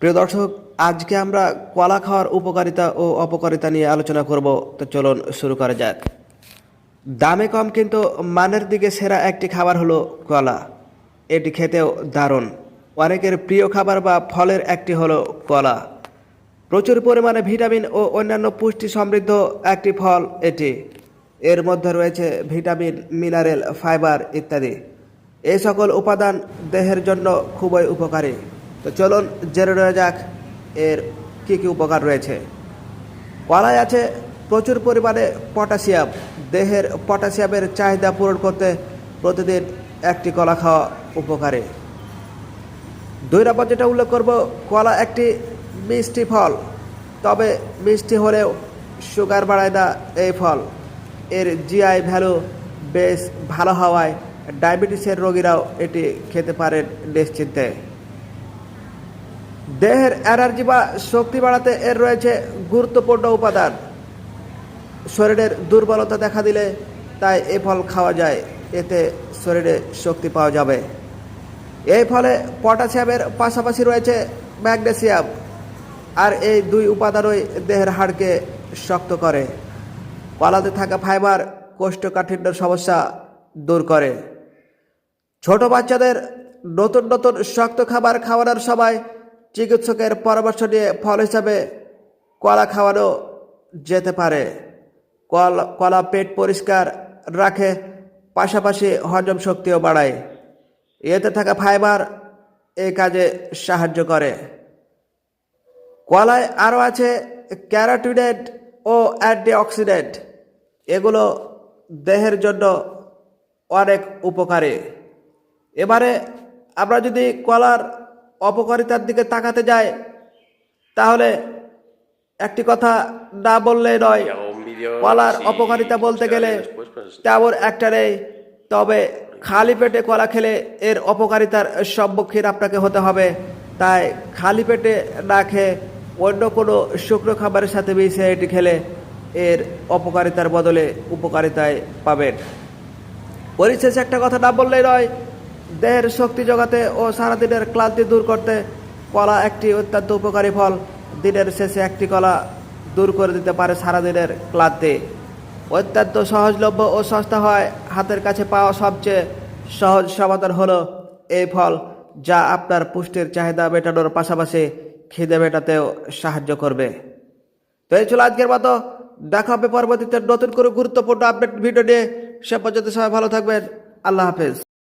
প্রিয় দর্শক, আজকে আমরা কলা খাওয়ার উপকারিতা ও অপকারিতা নিয়ে আলোচনা করব। তো চলুন শুরু করা যাক। দামে কম কিন্তু মানের দিকে সেরা একটি খাবার হলো কলা। এটি খেতেও দারুণ। অনেকের প্রিয় খাবার বা ফলের একটি হলো কলা। প্রচুর পরিমাণে ভিটামিন ও অন্যান্য পুষ্টি সমৃদ্ধ একটি ফল এটি। এর মধ্যে রয়েছে ভিটামিন, মিনারেল, ফাইবার ইত্যাদি। এই সকল উপাদান দেহের জন্য খুবই উপকারী। তো চলুন জেনে নেওয়া যাক এর কী কী উপকার রয়েছে। কলায় আছে প্রচুর পরিমাণে পটাশিয়াম। দেহের পটাশিয়ামের চাহিদা পূরণ করতে প্রতিদিন একটি কলা খাওয়া উপকারী। দুই নম্বর যেটা উল্লেখ করব, কলা একটি মিষ্টি ফল। তবে মিষ্টি হলেও সুগার বাড়ায় না এই ফল। এর জিআই ভ্যালু বেশ ভালো হওয়ায় ডায়াবেটিসের রোগীরাও এটি খেতে পারেন নিশ্চিন্তে। দেহের এনার্জি বা শক্তি বাড়াতে এর রয়েছে গুরুত্বপূর্ণ উপাদান। শরীরের দুর্বলতা দেখা দিলে তাই এই ফল খাওয়া যায়, এতে শরীরে শক্তি পাওয়া যাবে। এই ফলে পটাশিয়ামের পাশাপাশি রয়েছে ম্যাগনেসিয়াম, আর এই দুই উপাদানই দেহের হাড়কে শক্ত করে। কলাতে থাকা ফাইবার কোষ্ঠকাঠিন্যর সমস্যা দূর করে। ছোট বাচ্চাদের নতুন নতুন শক্ত খাবার খাওয়ানোর সময় চিকিৎসকের পরামর্শ নিয়ে ফল হিসাবে কলা খাওয়ানো যেতে পারে। কলা কলা পেট পরিষ্কার রাখে, পাশাপাশি হজম শক্তিও বাড়ায়। এতে থাকা ফাইবার এই কাজে সাহায্য করে। কলায় আরও আছে ক্যারোটিনেট ও অ্যান্টিঅক্সিডেন্ট। এগুলো দেহের জন্য অনেক উপকারী। এবারে আমরা যদি কলার অপকারিতার দিকে তাকাতে যায়। তাহলে একটি কথা না বললেই নয়, কলার অপকারিতা বলতে গেলে তেমন একটা নেই। তবে খালি পেটে কলা খেলে এর অপকারিতার সম্মুখীন আপনাকে হতে হবে। তাই খালি পেটে না খেয়ে অন্য কোনো শুকনো খাবারের সাথে মিশিয়ে এটি খেলে এর অপকারিতার বদলে উপকারিতায় পাবেন। পরিশেষে একটা কথা না বললেই নয় দেহের শক্তি জোগাতে ও সারাদিনের ক্লান্তি দূর করতে কলা একটি অত্যন্ত উপকারী ফল। দিনের শেষে একটি কলা দূর করে দিতে পারে সারাদিনের ক্লান্তি। অত্যন্ত সহজলভ্য ও সস্তা হয়। হাতের কাছে পাওয়া সবচেয়ে সহজ সমাধান হলো এই ফল, যা আপনার পুষ্টির চাহিদা মেটানোর পাশাপাশি খিদে মেটাতেও সাহায্য করবে। তো এই ছিল আজকের মতো। দেখা হবে পরবর্তীতে নতুন করে গুরুত্বপূর্ণ আপডেট ভিডিও নিয়ে। সে পর্যন্ত সবাই ভালো থাকবেন। আল্লাহ হাফেজ।